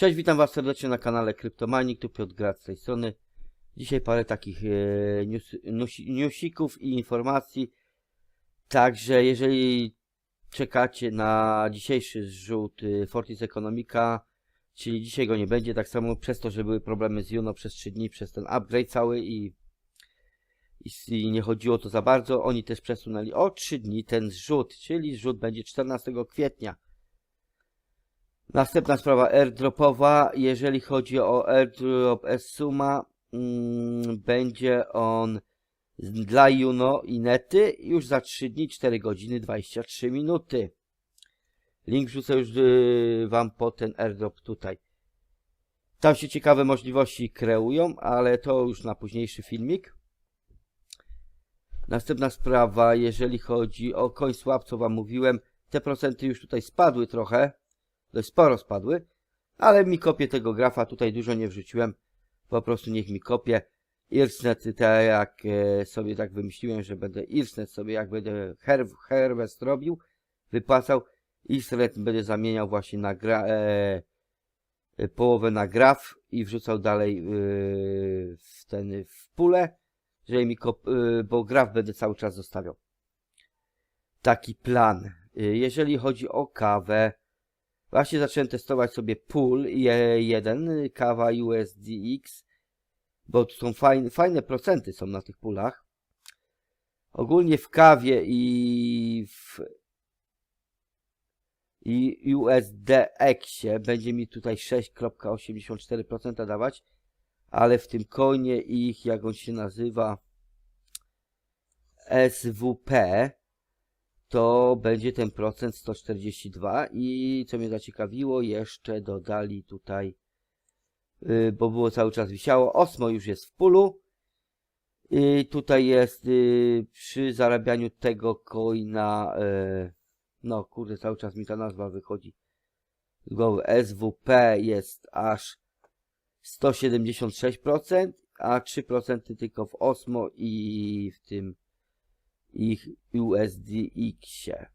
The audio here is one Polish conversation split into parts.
Cześć, witam Was serdecznie na kanale Kryptomanik, tu Piotr Grad z tej strony. Dzisiaj parę takich e, news, news, newsików i informacji. Także jeżeli czekacie na dzisiejszy zrzut y, Fortis Economica, czyli dzisiaj go nie będzie, tak samo przez to, że były problemy z Juno przez 3 dni, przez ten upgrade cały i, i, i nie chodziło to za bardzo, oni też przesunęli o 3 dni ten zrzut, czyli zrzut będzie 14 kwietnia. Następna sprawa airdropowa. Jeżeli chodzi o airdrop Suma, mm, będzie on dla Juno i Nety już za 3 dni, 4 godziny, 23 minuty. Link wrzucę już y, wam po ten airdrop tutaj. Tam się ciekawe możliwości kreują, ale to już na późniejszy filmik. Następna sprawa, jeżeli chodzi o CoinSwap, co wam mówiłem, te procenty już tutaj spadły trochę dość sporo spadły, ale mi kopię tego grafa, tutaj dużo nie wrzuciłem, po prostu niech mi kopie. Irsnet, tak jak e, sobie tak wymyśliłem, że będę Irsnet sobie, jak będę her, Harvest robił, wypłacał, Irsnet będę zamieniał właśnie na gra, e, e, połowę na graf i wrzucał dalej e, w ten, w pulę, żeby mi kop, e, bo graf będę cały czas zostawiał. Taki plan. E, jeżeli chodzi o kawę, Właśnie zacząłem testować sobie pool jeden kawa USDX, bo tu są fajne, fajne procenty są na tych pulach. Ogólnie w kawie i w i USDX-ie będzie mi tutaj 6,84% dawać, ale w tym coinie ich, jak on się nazywa, SWP, to będzie ten procent 142 i co mnie zaciekawiło, jeszcze dodali tutaj, y, bo było cały czas wisiało, Osmo już jest w pulu. I tutaj jest y, przy zarabianiu tego coina, y, no kurde, cały czas mi ta nazwa wychodzi z głowy, SWP jest aż 176%, a 3% tylko w Osmo i w tym ich USDX-ie.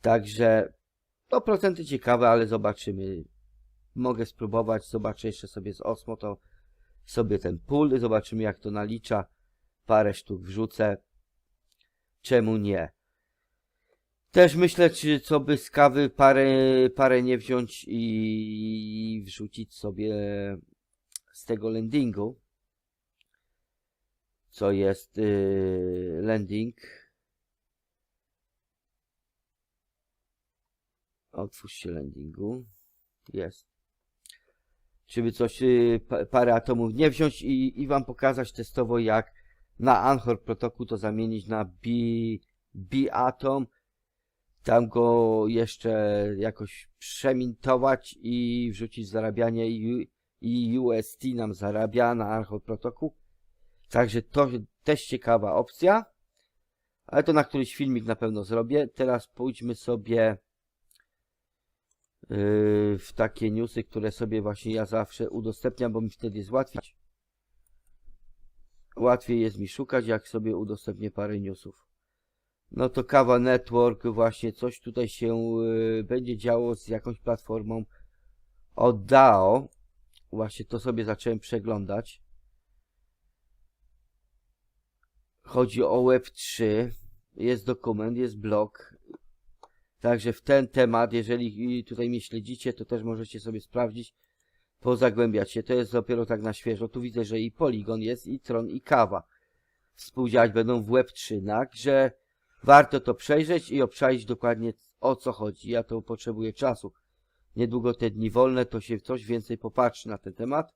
Także to procenty ciekawe, ale zobaczymy. Mogę spróbować, zobaczę jeszcze sobie z Osmo, to sobie ten pool, zobaczymy jak to nalicza. Parę sztuk wrzucę. Czemu nie? Też myślę, czy co by z kawy parę, parę nie wziąć i wrzucić sobie z tego landingu co jest yy, landing. Otwórz się landingu. Jest. Żeby coś, yy, pa, parę atomów nie wziąć i, i wam pokazać testowo jak na Anchor protokół to zamienić na B, B atom. Tam go jeszcze jakoś przemintować i wrzucić zarabianie i, i UST nam zarabia na Anchor protokół. Także to też ciekawa opcja. Ale to na któryś filmik na pewno zrobię. Teraz pójdźmy sobie yy, w takie newsy, które sobie właśnie ja zawsze udostępniam, bo mi wtedy jest łatwiej. Łatwiej jest mi szukać, jak sobie udostępnię parę newsów. No to Kawa Network, właśnie coś tutaj się yy, będzie działo z jakąś platformą od DAO. Właśnie to sobie zacząłem przeglądać. Chodzi o Web3, jest dokument, jest blog. Także w ten temat, jeżeli tutaj mnie śledzicie, to też możecie sobie sprawdzić, pozagłębiać się. To jest dopiero tak na świeżo. Tu widzę, że i Polygon jest, i Tron, i Kawa. Współdziałać będą w Web3, także warto to przejrzeć i obczaić dokładnie o co chodzi. Ja to potrzebuję czasu. Niedługo te dni wolne, to się coś więcej popatrzy na ten temat.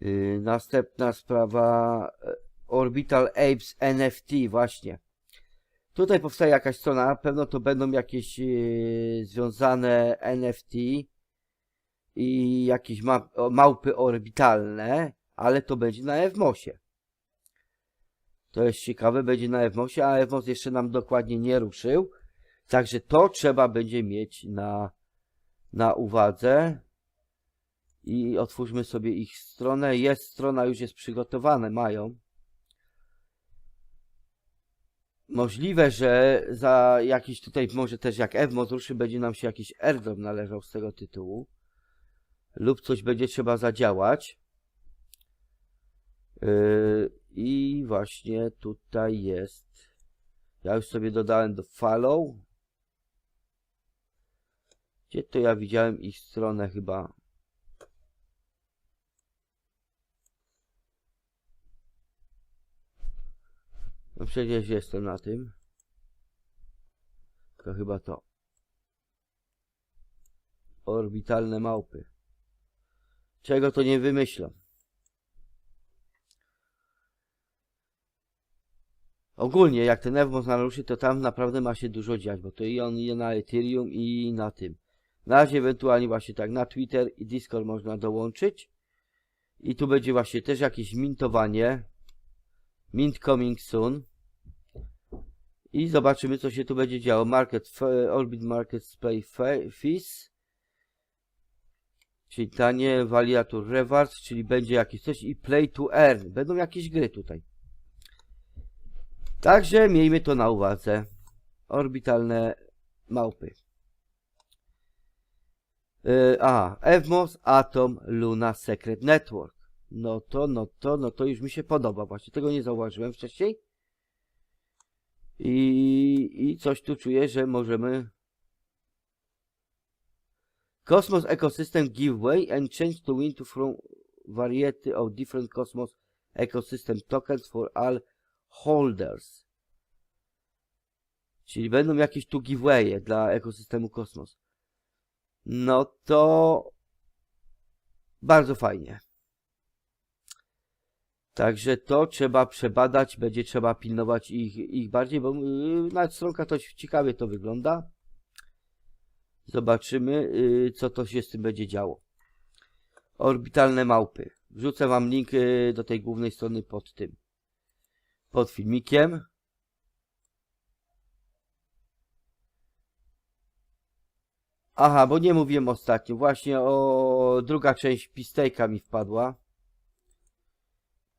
Yy, następna sprawa Orbital Apes NFT, właśnie. Tutaj powstaje jakaś strona, na pewno to będą jakieś yy, związane NFT i jakieś ma małpy orbitalne, ale to będzie na Evmosie. To jest ciekawe, będzie na Evmosie, a Evmos jeszcze nam dokładnie nie ruszył. Także to trzeba będzie mieć na, na uwadze. I otwórzmy sobie ich stronę. Jest strona, już jest przygotowana, mają. Możliwe, że za jakiś tutaj, może też jak Ewmos ruszy, będzie nam się jakiś airdrop należał z tego tytułu. Lub coś będzie trzeba zadziałać. Yy, I właśnie tutaj jest. Ja już sobie dodałem do follow. Gdzie to ja widziałem ich stronę chyba? No przecież jestem na tym. To chyba to. Orbitalne małpy. Czego to nie wymyślą? Ogólnie, jak ten Evmos naruszy, to tam naprawdę ma się dużo dziać, bo to i on je na Ethereum i na tym. Na razie ewentualnie właśnie tak na Twitter i Discord można dołączyć. I tu będzie właśnie też jakieś mintowanie. Mint coming soon. I zobaczymy, co się tu będzie działo. Market, Orbit Market fe- Fees. Czyli tanie, Validator Rewards, czyli będzie jakieś coś i Play to Earn. Będą jakieś gry tutaj. Także miejmy to na uwadze. Orbitalne małpy. Yy, a, Evmos, Atom, Luna, Secret Network. No to, no to, no to już mi się podoba. Właśnie tego nie zauważyłem wcześniej. I, i coś tu czuję, że możemy... Cosmos Ecosystem Giveaway and change to win to from variety of different Cosmos Ecosystem tokens for all holders. Czyli będą jakieś tu giveawaye dla ekosystemu Kosmos. No to bardzo fajnie. Także to trzeba przebadać, będzie trzeba pilnować ich, ich bardziej, bo yy, nawet stronka to ciekawie to wygląda. Zobaczymy, yy, co to się z tym będzie działo. Orbitalne małpy. Wrzucę wam link yy, do tej głównej strony pod tym. Pod filmikiem. Aha, bo nie mówiłem ostatnio. Właśnie o druga część Pistejka mi wpadła.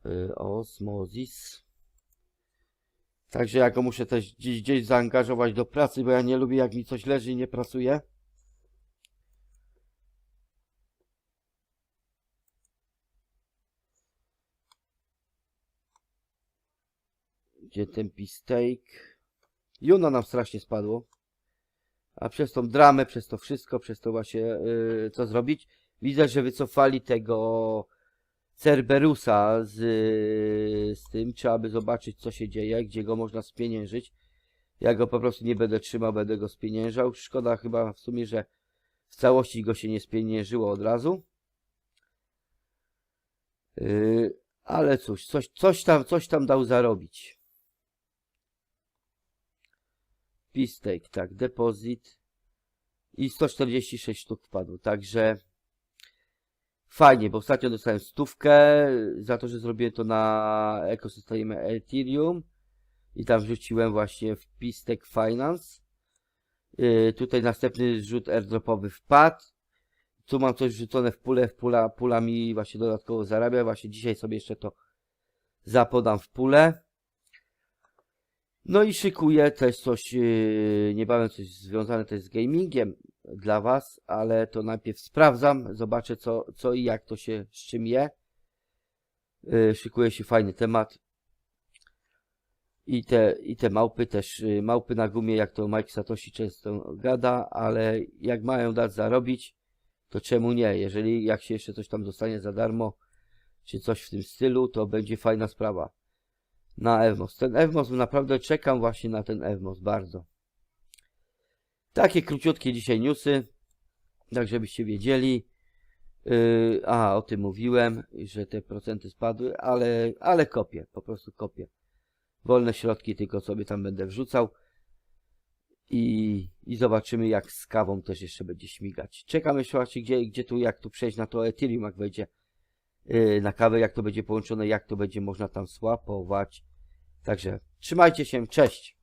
Yy, Osmosis. Także ja go muszę też gdzieś, gdzieś zaangażować do pracy, bo ja nie lubię jak mi coś leży i nie pracuje. Gdzie ten Pistejk? Juno nam strasznie spadło. A przez tą dramę, przez to wszystko, przez to właśnie yy, co zrobić? Widzę, że wycofali tego Cerberusa z, z tym. Trzeba by zobaczyć, co się dzieje, gdzie go można spieniężyć. Ja go po prostu nie będę trzymał, będę go spieniężał. Szkoda chyba w sumie, że w całości go się nie spieniężyło od razu. Yy, ale cóż, coś, coś, tam, coś tam dał zarobić. Pistake, tak, depozyt i 146 sztuk wpadło, także fajnie, bo ostatnio dostałem stówkę za to, że zrobiłem to na ekosystemie Ethereum i tam wrzuciłem właśnie w Pistake Finance. Yy, tutaj następny zrzut airdropowy wpadł. Tu mam coś wrzucone w pulę, w pula, pula mi właśnie dodatkowo zarabia, właśnie dzisiaj sobie jeszcze to zapodam w pulę. No i szykuję też coś, yy, niebawem coś związane też z gamingiem dla Was, ale to najpierw sprawdzam, zobaczę co, co i jak to się z czym je. Yy, szykuje się fajny temat. I te, I te małpy też, yy, małpy na gumie, jak to Mike Satoshi często gada, ale jak mają dać zarobić, to czemu nie? Jeżeli jak się jeszcze coś tam dostanie za darmo, czy coś w tym stylu, to będzie fajna sprawa na Evmos. Ten Evmos, naprawdę czekam właśnie na ten Evmos bardzo. Takie króciutkie dzisiaj newsy, tak żebyście wiedzieli. Yy, a, o tym mówiłem, że te procenty spadły, ale, ale kopię, po prostu kopię. Wolne środki tylko sobie tam będę wrzucał. I, I zobaczymy jak z kawą też jeszcze będzie śmigać. Czekam jeszcze właśnie gdzie, gdzie tu, jak tu przejść na to Ethereum, jak wejdzie yy, na kawę, jak to będzie połączone, jak to będzie można tam swapować. Także trzymajcie się, cześć!